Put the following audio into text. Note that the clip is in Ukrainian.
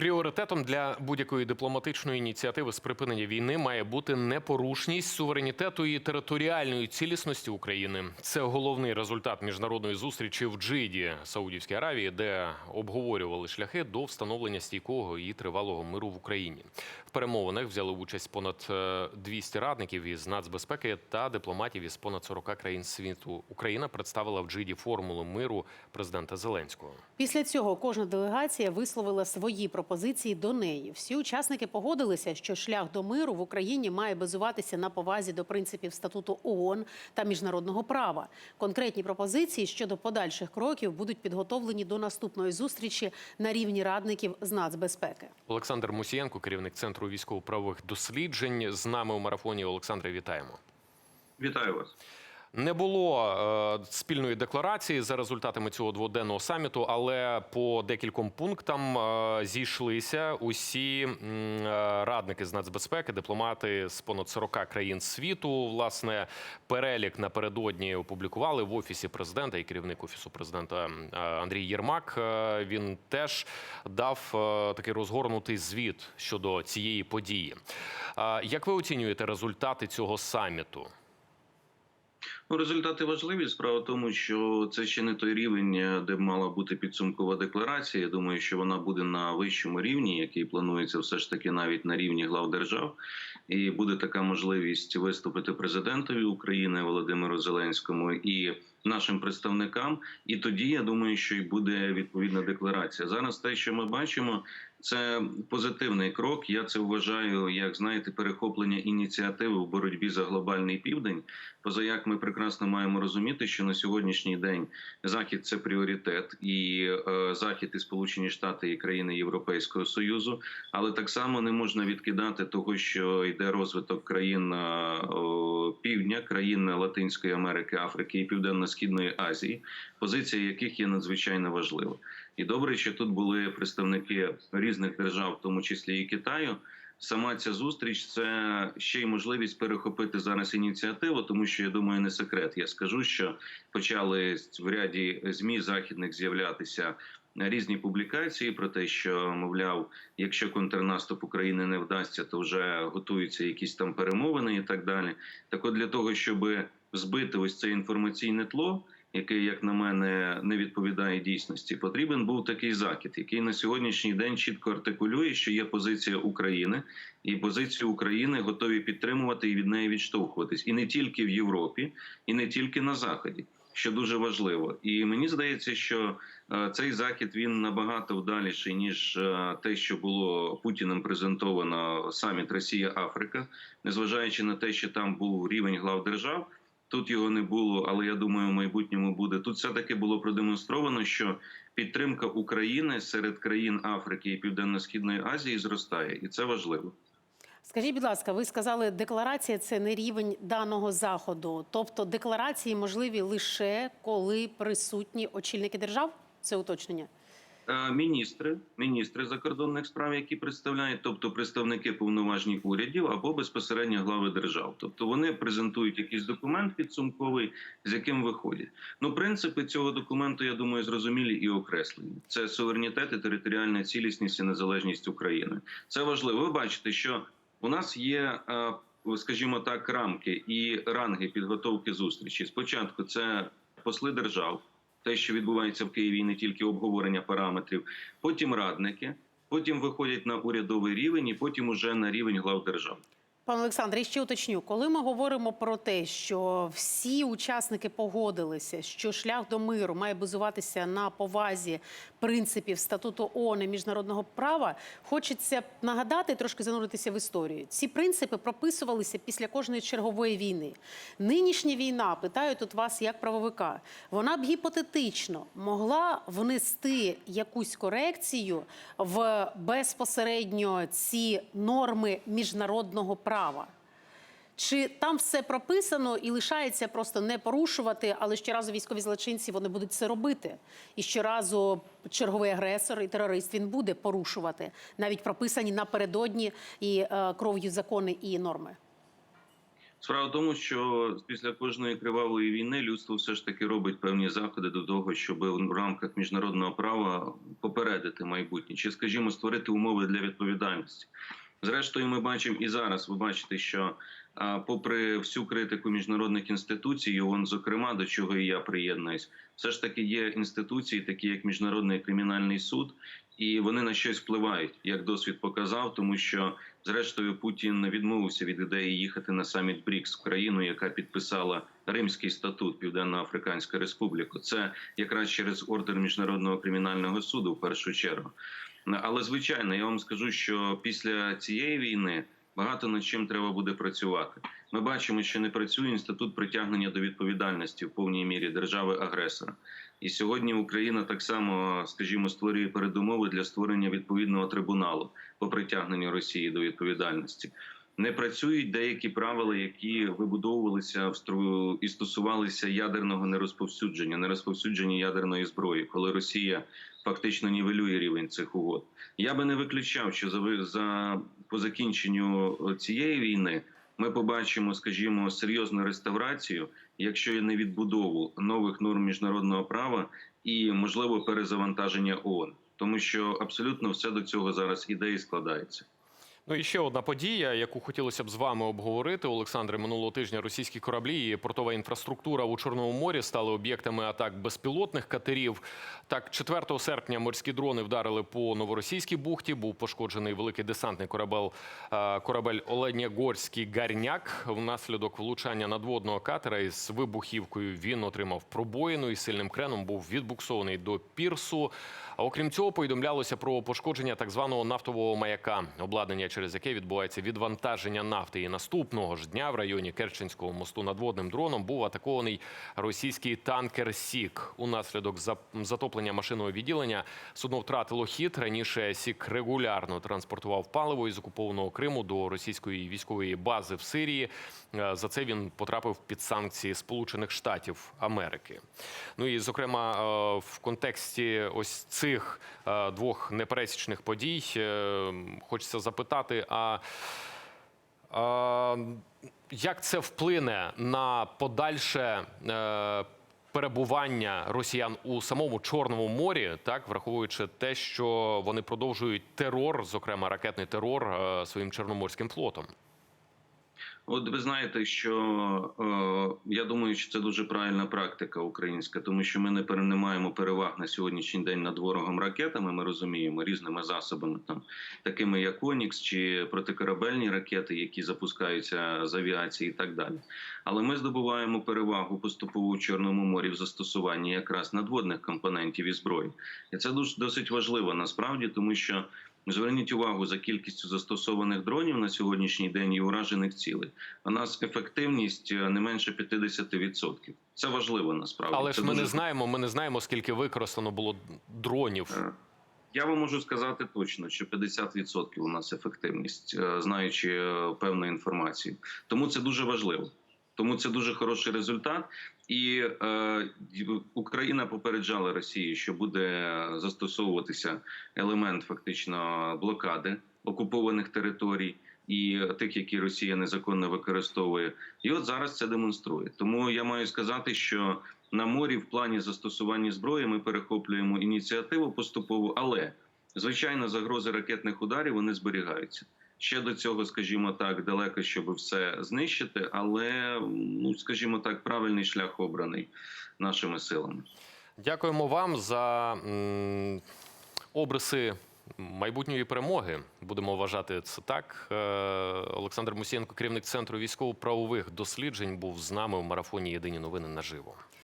Пріоритетом для будь-якої дипломатичної ініціативи з припинення війни має бути непорушність суверенітету і територіальної цілісності України. Це головний результат міжнародної зустрічі в Джиді, Саудівській Аравії, де обговорювали шляхи до встановлення стійкого і тривалого миру в Україні. В перемовинах взяли участь понад е, 200 радників із нацбезпеки та дипломатів із понад 40 країн світу. Україна представила в Джиді формулу миру президента Зеленського. Після цього кожна делегація висловила свої пропозиції до неї. Всі учасники погодилися, що шлях до миру в Україні має базуватися на повазі до принципів статуту ООН та міжнародного права. Конкретні пропозиції щодо подальших кроків будуть підготовлені до наступної зустрічі на рівні радників з нацбезпеки. Олександр Мусієнко, керівник центру військово-правових досліджень, з нами у марафоні. Олександре, вітаємо. Вітаю вас. Не було е, спільної декларації за результатами цього дводенного саміту, але по декільком пунктам е, зійшлися усі е, радники з нацбезпеки, дипломати з понад 40 країн світу. Власне, перелік напередодні опублікували в офісі президента і керівник офісу президента Андрій Єрмак. Він теж дав такий розгорнутий звіт щодо цієї події. Як ви оцінюєте результати цього саміту? Ну, результати важливі. Справа в тому, що це ще не той рівень, е, де мала бути підсумкова декларація. Я думаю, що вона буде на вищому рівні, який планується все ж таки навіть на рівні глав держав. І буде така можливість виступити президентові України Володимиру Зеленському і нашим представникам. І тоді я думаю, що й буде відповідна декларація. Зараз те, що ми бачимо, це позитивний крок. Я це вважаю, як знаєте, перехоплення ініціативи в боротьбі за глобальний південь. Поза як ми прекрасно маємо розуміти, що на сьогоднішній день захід це пріоритет, і е, захід і Сполучені Штати і країни Європейського союзу, але так само не можна відкидати того, що йде розвиток країн е, півдня, країн Латинської Америки, Африки і Південно-Східної Азії, позиція яких є надзвичайно важлива. І добре, що тут були представники різних держав, в тому числі і Китаю. Сама ця зустріч це ще й можливість перехопити зараз ініціативу, тому що я думаю, не секрет. Я скажу, що почали в ряді змі західних з'являтися різні публікації про те, що мовляв, якщо контрнаступ України не вдасться, то вже готуються якісь там перемовини і так далі. Так, от для того, щоб збити ось це інформаційне тло який, як на мене, не відповідає дійсності, потрібен був такий закид, який на сьогоднішній день чітко артикулює, що є позиція України, і позицію України готові підтримувати і від неї відштовхуватись, і не тільки в Європі, і не тільки на Заході. Що дуже важливо, і мені здається, що е, цей захід він набагато вдаліший ніж е, те, що було Путіним презентовано саміт Росія Африка, незважаючи на те, що там був рівень глав держав. Тут його не було, але я думаю, в майбутньому буде. Тут все таки було продемонстровано, що підтримка України серед країн Африки і Південно-Східної Азії зростає, і це важливо. Скажіть, будь ласка, ви сказали, декларація це не рівень даного заходу, тобто декларації можливі лише коли присутні очільники держав? Це уточнення. Е, Міністри, міністри закордонних справ, які представляють, тобто представники повноважних урядів або безпосередньо глави держав, тобто вони презентують якийсь документ підсумковий, з яким виходять. Ну, принципи цього документу, я думаю, зрозумілі і окреслені. Це суверенітет і територіальна цілісність і незалежність України. Це важливо. Ви бачите, що у нас є. е, Скажімо так, рамки і ранги підготовки зустрічі. Спочатку це посли держав, те, що відбувається в Києві, не тільки обговорення параметрів, потім радники, потім виходять на урядовий рівень, і потім уже на рівень глав держав. Пане Олександре, ще уточню, коли ми говоримо про те, що всі учасники погодилися, що шлях до миру має базуватися на повазі принципів статуту ООН і міжнародного права, хочеться нагадати трошки зануритися в історію. Ці принципи прописувалися після кожної чергової війни. Нинішня війна, питаю тут вас як правовика, вона б гіпотетично могла внести якусь корекцію в безпосередньо ці норми міжнародного права. Чи там все прописано і лишається просто не порушувати, але щоразу військові злочинці вони будуть це робити. І щоразу черговий агресор і терорист він буде порушувати навіть прописані напередодні і е, кров'ю закони і норми. Справа в тому, що після кожної кривавої війни людство все ж таки робить певні заходи до того, щоб в рамках міжнародного права попередити майбутнє, чи, скажімо, створити умови для відповідальності. Зрештою, ми бачимо і зараз. Ви бачите, що попри всю критику міжнародних інституцій, ООН, зокрема, до чого і я приєднуюсь, все ж таки є інституції, такі як міжнародний кримінальний суд, і вони на щось впливають, як досвід показав, тому що зрештою Путін відмовився від ідеї їхати на саміт БРІКС в країну, яка підписала Римський статут Південно-Африканська Республіка. Це якраз через ордер міжнародного кримінального суду в першу чергу. Але звичайно, я вам скажу, що після цієї війни багато над чим треба буде працювати. Ми бачимо, що не працює інститут притягнення до відповідальності в повній мірі держави-агресора. І сьогодні Україна так само, скажімо, створює передумови для створення відповідного трибуналу по притягненню Росії до відповідальності. Не працюють деякі правила, які вибудовувалися в стру і стосувалися ядерного нерозповсюдження, нерозповсюдження ядерної зброї, коли Росія фактично нівелює рівень цих угод. Я би не виключав, що за за по закінченню цієї війни ми побачимо, скажімо, серйозну реставрацію, якщо не відбудову нових норм міжнародного права і можливо перезавантаження ООН. тому що абсолютно все до цього зараз ідеї складається. Ну і ще одна подія, яку хотілося б з вами обговорити. Олександре, минулого тижня російські кораблі і портова інфраструктура у Чорному морі стали об'єктами атак безпілотних катерів. Так, 4 серпня морські дрони вдарили по новоросійській бухті. Був пошкоджений великий десантний корабель, е, корабель Оленєгорський Гарняк. Внаслідок влучання надводного катера із вибухівкою він отримав пробоїну і сильним креном був відбуксований до пірсу. Окрім цього, повідомлялося про пошкодження так званого нафтового маяка, обладнання через яке відбувається відвантаження нафти. І наступного ж дня в районі Керченського мосту надводним дроном був атакований російський танкер Сік. Унаслідок зап- затоплення машинного відділення судно втратило хід. Раніше Сік регулярно транспортував паливо із окупованого Криму до російської військової бази в Сирії. Е, За це він потрапив під санкції Сполучених Штатів Америки. Ну і зокрема, е, в контексті ось цих е, двох непересічних подій е, хочеться запитати, а як це вплине на подальше е, перебування росіян у самому Чорному морі, так враховуючи те, що вони продовжують терор, зокрема ракетний терор, своїм чорноморським флотом? От ви знаєте, що е, я думаю, що це дуже правильна практика українська, тому що ми не пере- переваг на сьогоднішній день над ворогом ракетами. Ми розуміємо різними засобами, там такими як Онікс чи протикорабельні ракети, які запускаються з авіації, і так далі. Але ми здобуваємо перевагу поступово у Чорному морі в застосуванні якраз надводних компонентів і зброї, і це дуже досить важливо насправді, тому що. Зверніть увагу за кількістю застосованих дронів на сьогоднішній день і уражених цілей. У нас ефективність е, не менше 50%. Це важливо насправді. Але ж ми не знаємо. Ми не знаємо, скільки використано було дронів. Е, Я вам можу сказати точно, що 50% у нас ефективність, е, знаючи певну інформацію. Тому це дуже важливо. Тому це дуже хороший результат. І е, Україна попереджала Росію, що буде застосовуватися елемент фактично блокади окупованих територій і тих, які Росія незаконно використовує. І от зараз це демонструє. Тому я маю сказати, що на морі в плані застосування зброї ми перехоплюємо ініціативу поступово, але звичайно загрози ракетних ударів вони зберігаються. Ще до цього, скажімо так, далеко, щоб все знищити, але ну скажімо так, правильний шлях обраний нашими силами. Дякуємо вам за м, обриси майбутньої перемоги. Будемо вважати це так. Е, Олександр Мусієнко, керівник центру військово-правових досліджень, був з нами у марафоні Єдині новини наживо.